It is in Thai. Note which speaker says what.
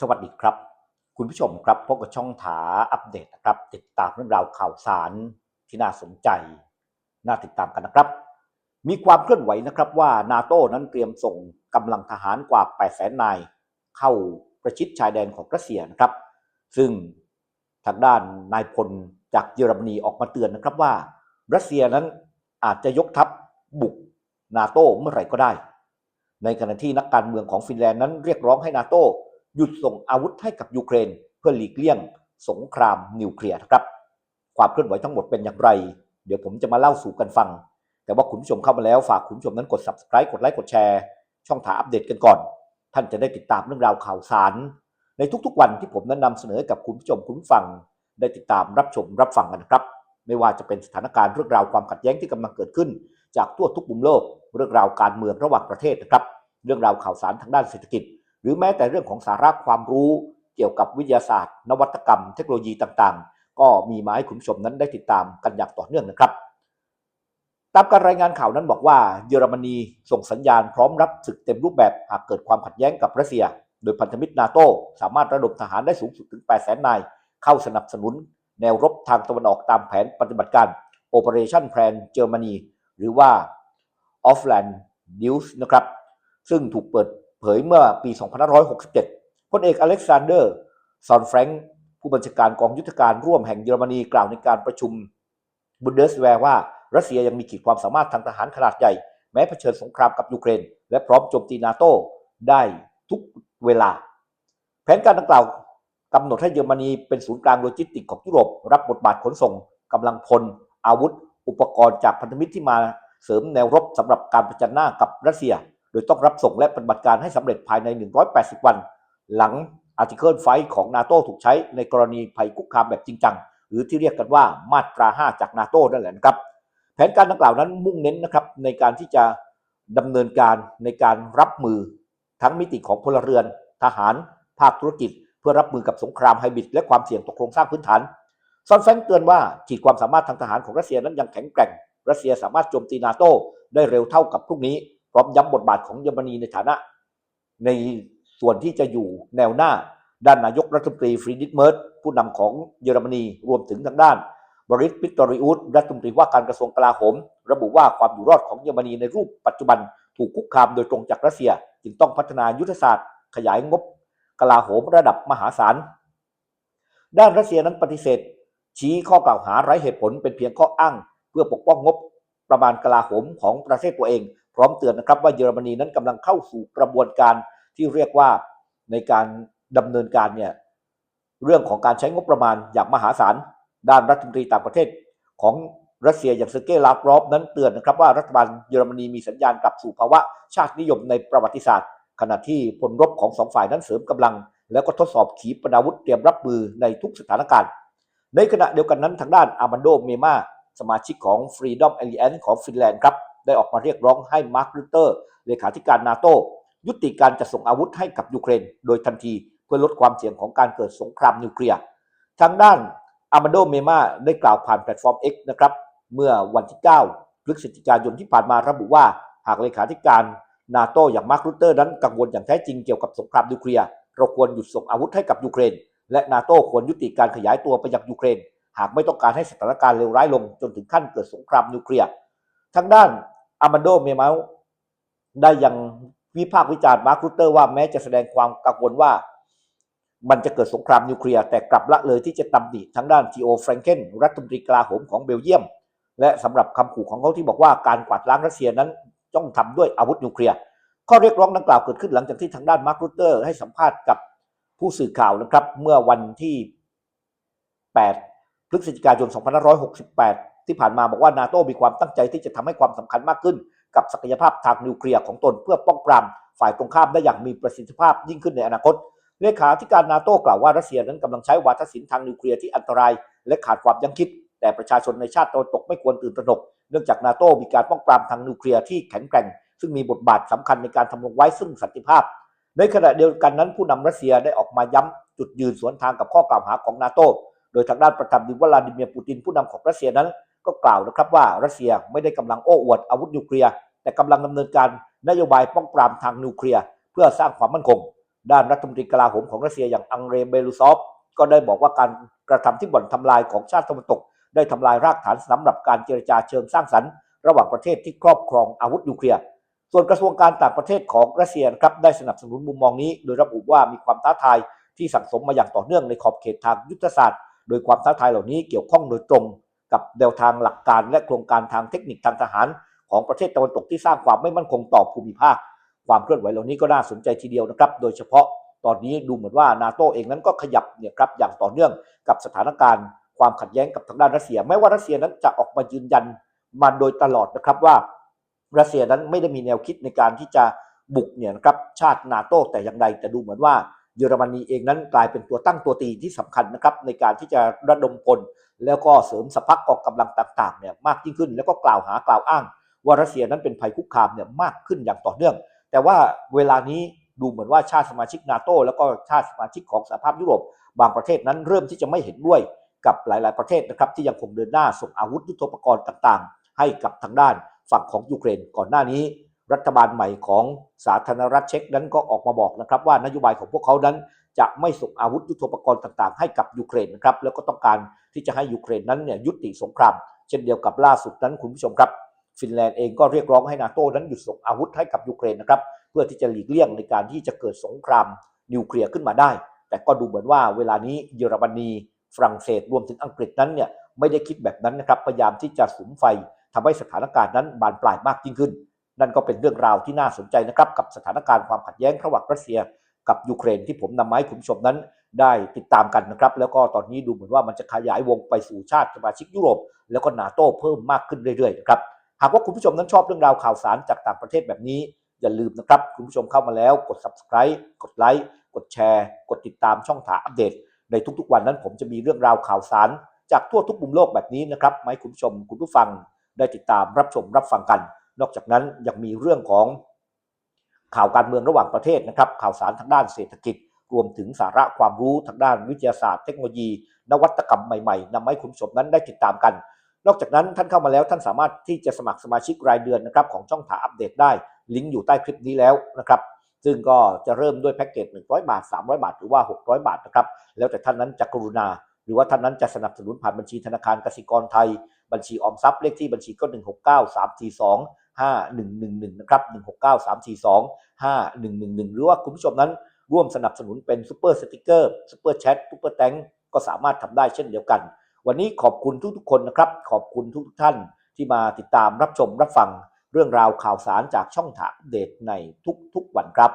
Speaker 1: สวัสดีครับ คุณผู้ชมครับพบกับช่องถาอัปเดตนะครับ ติดตามเรื่องราวข่าวสารที่น่าสนใจ น่าติดตามกันนะครับ มีความเคลื่อนไหวนะครับว่านาโต้นั้นเตรียมส่งกำลังทหารกว่า8 0 0 0 0 0นายเข้าประชิดชายแดนของรัสเซียนะครับ ซึ่งทางด้านนายพลจากเยอรมนีออกมาเตือนนะครับว่า รัสเซียนั้นอาจจะยกทัพบุกนาโต้เมื่อไหร่ก็ได้ ในขณะที่นักการเมืองของฟินแลนด์นั้นเรียกร้องให้นาโต้ หยุดส่งอาวุธให้กับยูเครน เพื่อหลีกเลี่ยงสงครามนิวเคลียร์นะครับ ความเคลื่อนไหวทั้งหมดเป็นอย่างไร เดี๋ยวผมจะมาเล่าสู่กันฟัง แต่ว่าคุณผู้ชมเข้ามาแล้วฝากคุณผู้ชมนั้นกด subscribe กดไลค์กดแชร์ช่องถาอัปเดตกันก่อน ท่านจะได้ติดตามเรื่องราวข่าวสาร ในทุกๆวันที่ผมนั้นนำเสนอกับคุณผู้ชมคุณผู้ฟัง ได้ติดตามรับชมรับฟังกันนะครับ ไม่ว่าจะเป็นสถานการณ์เรื่องราวความขัดแย้งที่กำลังเกิดขึ้น จากทั่วทุกมุมโลก เรื่องราวการเมืองระหว่างประเทศนะครับ เรื่องราวข่าวสารทางด้านเศรษฐกิจ รือแม้แต่เรื่องของสาระความรู้เกี่ยวกับวิทยาศาสตร์ นวัตกรรม เทคโนโลยีต่างๆ ก็มีมาให้คุณผู้ชมนั้นได้ติดตามกันอย่างต่อเนื่องนะครับ ตามการรายงานข่าวนั้นบอกว่า เยอรมนีส่งสัญญาณพร้อมรับศึกเต็มรูปแบบหากเกิดความขัดแย้งกับรัสเซีย โดยพันธมิตรนาโตสามารถระดมทหารได้สูงสุดถึง 8 0 0 0 0นายเข้าสนับสนุน แนวรบทางตะวันออกตามแผนปฏิบัติการ Operation Plan Germany หรือว่า Offland News นะครับ ซึ่งถูกเปิด ยเมื่อปี 2567 พลเอกอเล็กซานเดอร์ ซอนแฟรงค์ผู้บัญชาการกองยุทธการร่วมแห่งเยอรมนีกล่าวในการประชุมบุนเดสแวร์ว่ารัสเซียยังมีขีดความสามารถทางทหารขนาดใหญ่ แม้เผชิญสงครามกับยูเครน และพร้อมโจมตีนาโต้ได้ทุกเวลา แผนการดังกล่าวกำหนดให้เยอรมนีเป็นศูนย์กลางโลจิสติกของยุโรป รับบทบาทขนส่งกำลังพล อาวุธ อุปกรณ์จากพันธมิตรที่มาเสริมแนวรบสำหรับการประจันหน้ากับรัสเซีย ดยต้องรับส่งและปฏิบัติการให้สำเร็จภายใน 180 วัน หลังอาร์ติเคิลไฟของนาโตถูกใช้ในกรณีภัยคุกคามแบบจริงจัง หรือที่เรียกกันว่ามาตรา 5 จากนาโตนั่นแหละนะครับ แผนการดังกล่าวนั้นมุ่งเน้นนะครับในการที่จะดำเนินการในการรับมือทั้งมิติของพลเรือน ทหาร ภาคธุรกิจ เพื่อรับมือกับสงครามไฮบริดและความเสี่ยงต่อโครงสร้างพื้นฐานซอนแฟงเตือนว่าขีดความสามารถทางทหารของรัสเซียนั้นยังแข็งแกร่ง รัสเซียสามารถโจมตีนาโตได้เร็วเท่ากับพรุ่งนี้ ร้อมย้ำบทบาทของเยอรมนีในฐานะ ในส่วนที่จะอยู่แนวหน้าด้านนายกรัฐมนตรีฟรีดิชเมิร์ตผู้นำของเยอรมนีรวมถึงทางด้านบริสปิตอริอุสรัฐมนตรีว่าการกระทรวงกลาโหม ระบุว่าความอยู่รอดของเยอรมนีในรูปปัจจุบันถูกคุกคามโดยตรงจากรัสเซีย จึงต้องพัฒนายุทธศาสตร์ ขยายงบกลาโหมระดับมหาศาล ด้านรัสเซียนั้นปฏิเสธ ชี้ข้อกล่าวหาไร้เหตุผลเป็นเพียงข้ออ้าง เพื่อปกป้องงบประมาณกลาโหมของประเทศตัวเอง พร้อมเตือนนะครับว่าเยอรมนีนั้นกำลังเข้าสู่กระบวนการที่เรียกว่าในการดำเนินการเนี่ยเรื่องของการใช้งบประมาณอย่างมหาศาลด้านรัฐมนตรีต่างประเทศของรัสเซียอย่างเซอร์เกย์ลาฟรอฟนั้นเตือนนะครับว่ารัฐบาลเยอรมนีมีสัญญาณกลับสู่ภาวะชาตินิยมในประวัติศาสตร์ ขณะที่พลรบของสองฝ่ายนั้นเสริมกำลัง แล้วก็ทดสอบขีปนาวุธเตรียมรับมือในทุกสถานการณ์ ในขณะเดียวกันนั้นทางด้านอามันโดเมมาสมาชิกของ Freedom Alliance ของฟินแลนด์ครับ ได้ออกมาเรียกร้องให้มาร์ครูเตอร์เลขาธิการนาโตยุติการจัดส่งอาวุธให้กับยูเครน โดยทันทีเพื่อลดความเสี่ยงของการเกิดสงครามนิวเคลียร์ทางด้านอามันโดเมมาได้กล่าวผ่านแพลตฟอร์ม X นะครับเมื่อวันที่ 9 พฤศจิกายนที่ผ่านมาระบุว่า หากเลขาธิการนาโตอย่างมาร์ครูเตอร์นั้นกังวลอย่างแท้จริงเกี่ยวกับสงครามนิวเคลียร์เราควรหยุดส่งอาวุธให้กับยูเครน และนาโตควรยุติการขยายตัวไปยังยูเครน หากไม่ต้องการให้สถานการณ์เลวร้ายลงจนถึงขั้นเกิดสงครามนิวเคลียร์ทางด้าน อามันโดเมมาได้ยังวิพากษ์วิจารณ์มาร์ครูเตอร์ว่าแม้จะแสดงความกังวลว่า มันจะเกิดสงครามนิวเคลียร์แต่กลับละเลยที่จะตำหนิทางด้านทีโอแฟรงเกนรัฐมนตรีกลาโหมของเบลเยียม และสำหรับคำขู่ของเขาที่บอกว่าการกวาดล้างรัสเซียนั้นต้องทำด้วยอาวุธนิวเคลียร์ข้อเรียกร้องดังกล่าวเกิดขึ้นหลังจากที่ทางด้านมาร์ครูเตอร์ให้สัมภาษณ์กับผู้สื่อข่าวนะครับ เมื่อวันที่ 8 พฤศจิกายน 2568 ที่ผ่านมาบอกว่านาโตมีความตั้งใจที่จะทำให้ความสำคัญมากขึ้น กับศักยภาพทางนิวเคลียร์ของตนเพื่อป้องปรามฝ่ายตรงข้ามได้อย่างมีประสิทธิภาพยิ่งขึ้นในอนาคตเลขาธิการนาโตกล่าวว่ารัสเซียนั้นกำลังใช้วาทศิลป์ทางนิวเคลียร์ที่อันตราย และขาดความยั้งคิด แต่ประชาชนในชาติตะวันตกไม่ควรตื่นตระหนก เนื่องจากนาโตมีการป้องปรามทางนิวเคลียร์ที่แข็งแกร่ง ซึ่งมีบทบาทสำคัญในการทำลงไว้ซึ่งสันติภาพ ในขณะเดียวกันนั้นผู้นำรัสเซียได้ออกมาย้ำจุดยืนสวนทางกับข้อกล่าวหาของนาโตโดยทางด้านประธานาธิวลาดิเมียร์ปูตินผู้นำของรัสเซียนั้น ก็กล่าวนะครับว่ารัสเซียไม่ได้กำลังโอ้อวดอาวุธนิวเคลียร์แต่กำลังดำเนินการนโยบายป้องปรามทางนิวเคลียร์เพื่อสร้างความมั่นคง ด้านรัฐมนตรีกลาโหมของรัสเซียอย่างอังเรเบลูซอฟก็ได้บอกว่าการกระทำที่บ่อนทำลายของชาติตะวันตก ได้ทำลายรากฐานสำหรับการเจรจาเชิงสร้างสรรค์ ระหว่างประเทศที่ครอบครองอาวุธนิวเคลียร์ส่วนกระทรวงการต่างประเทศของรัสเซียครับได้สนับสนุนมุมมองนี้ โดยระบุว่ามีความท้าทายที่สั่งสมมาอย่างต่อเนื่องในขอบเขตทางยุทธศาสตร์ โดยความท้าทายเหล่านี้เกี่ยวข้องโดยตรง กับแนวทางหลักการและโครงการทางเทคนิคทางทหาร ของประเทศตะวันตกที่สร้างความไม่มั่นคงต่อภูมิภาค ความเคลื่อนไหวเหล่านี้ก็น่าสนใจทีเดียวนะครับ โดยเฉพาะตอนนี้ดูเหมือนว่านาโตเองนั้นก็ขยับเนี่ยครับอย่างต่อเนื่องกับสถานการณ์ ความขัดแย้งกับทางด้านรัสเซียแม้ว่ารัสเซียนั้นจะออกมายืนยันมาโดยตลอดนะครับว่า รัสเซียนั้นไม่ได้มีแนวคิดในการที่จะบุกเนี่ยนะครับชาตินาโตแต่อย่างใดแต่ดูเหมือนว่า เยอรมนีเองนั้นกลายเป็นตัวตั้งตัวตีที่สำคัญนะครับในการที่จะระดมพลแล้วก็เสริมสภาพกองกำลังต่างๆเนี่ยมากยิ่งขึ้น แล้วก็กล่าวหากล่าวอ้าง ว่ารัสเซียนั้นเป็นภัยคุกคามเนี่ยมากขึ้นอย่างต่อเนื่อง แต่ว่าเวลานี้ดูเหมือนว่าชาติสมาชิกนาโตแล้วก็ชาติสมาชิกของสหภาพยุโรป บางประเทศนั้นเริ่มที่จะไม่เห็นด้วยกับหลาย ๆ ประเทศนะครับที่ยังคงเดินหน้าส่งอาวุธยุทโธปกรณ์ต่าง ๆ ให้กับทางด้านฝั่งของยูเครนก่อนหน้านี้ รัฐบาลใหม่ของสาธารณรัฐเช็กนั้นก็ออกมาบอกนะครับ ว่านโยบายของพวกเขานั้น จะไม่ส่งอาวุธยุทโธปกรณ์ต่างๆ ให้กับยูเครนนะครับแล้วก็ต้องการที่จะให้ยูเครนนั้นเนี่ยยุติสงคราม เช่นเดียวกับล่าสุดนั้นคุณผู้ชมครับ ฟินแลนด์เองก็เรียกร้องให้นาโต้นั้นหยุดส่งอาวุธให้กับยูเครนนะครับเพื่อที่จะหลีกเลี่ยงในการที่จะเกิดสงครามนิวเคลียร์ขึ้นมาได้ แต่ก็ดูเหมือนว่าเวลานี้เยอรมนีฝรั่งเศสรวมถึงอังกฤษนั้นเนี่ยไม่ได้คิดแบบนั้นนะครับพยายามที่จะสุมไฟทำให้สถานการณ์นั้นบานปลายมากยิ่งขึ้น นั่นก็เป็นเรื่องราวที่น่าสนใจนะครับกับสถานการณ์ความขัดแย้งระหว่างรัสเซียกับยูเครนที่ผมนำมาให้คุณผู้ชมนั้นได้ติดตามกันนะครับ แล้วก็ตอนนี้ดูเหมือนว่ามันจะขยายวงไปสู่ชาติสมาชิกยุโรป แล้วก็นาโต้เพิ่มมากขึ้นเรื่อยๆนะครับหากว่าคุณผู้ชมนั้นชอบเรื่องราวข่าวสารจากต่างประเทศแบบนี้ อย่าลืมนะครับ คุณผู้ชมเข้ามาแล้วกด subscribe กดไลค์กดแชร์ กดติดตามช่องทางอัปเดต ในทุกๆวันนั้นผมจะมีเรื่องราวข่าวสาร จากทั่วทุกมุมโลกแบบนี้นะครับมาให้คุณผู้ชมคุณผู้ฟังได้ติดตามรับชมรับฟังกัน นอกจากนั้นยังมีเรื่องของข่าวการเมืองระหว่างประเทศนะครับ ข่าวสารทางด้านเศรษฐกิจ รวมถึงสาระความรู้ทางด้านวิทยาศาสตร์เทคโนโลยี นวัตกรรมใหม่ๆนำมาให้คุณผู้ชมนั้นได้ติดตามกัน นอกจากนั้นท่านเข้ามาแล้วท่านสามารถที่จะสมัครสมาชิกรายเดือนนะครับของช่องถาอัปเดตได้ลิงก์อยู่ใต้คลิปนี้แล้วนะครับซึ่งก็จะเริ่มด้วยแพ็กเกจ 100 บาท 300 บาท หรือว่า 600 บาทนะครับ แล้วแต่ท่านนั้นจะกรุณา หรือว่าท่านนั้นจะสนับสนุนผ่านบัญชีธนาคารกสิกรไทย บัญชีออมทรัพย์เลขที่บัญชีก็ 169 342 5111นะครับ169 342 5111 หรือว่าคุณผู้ชมนั้นร่วมสนับสนุนเป็นซูเปอร์สติกเกอร์ซูเปอร์แชทซูเปอร์แตงก็สามารถทำได้เช่นเดียวกัน วันนี้ขอบคุณทุกๆคนนะครับ ขอบคุณทุกๆท่านที่มาติดตามรับชมรับฟังเรื่องราวข่าวสารจากช่องถามเดตในทุกๆวันครับ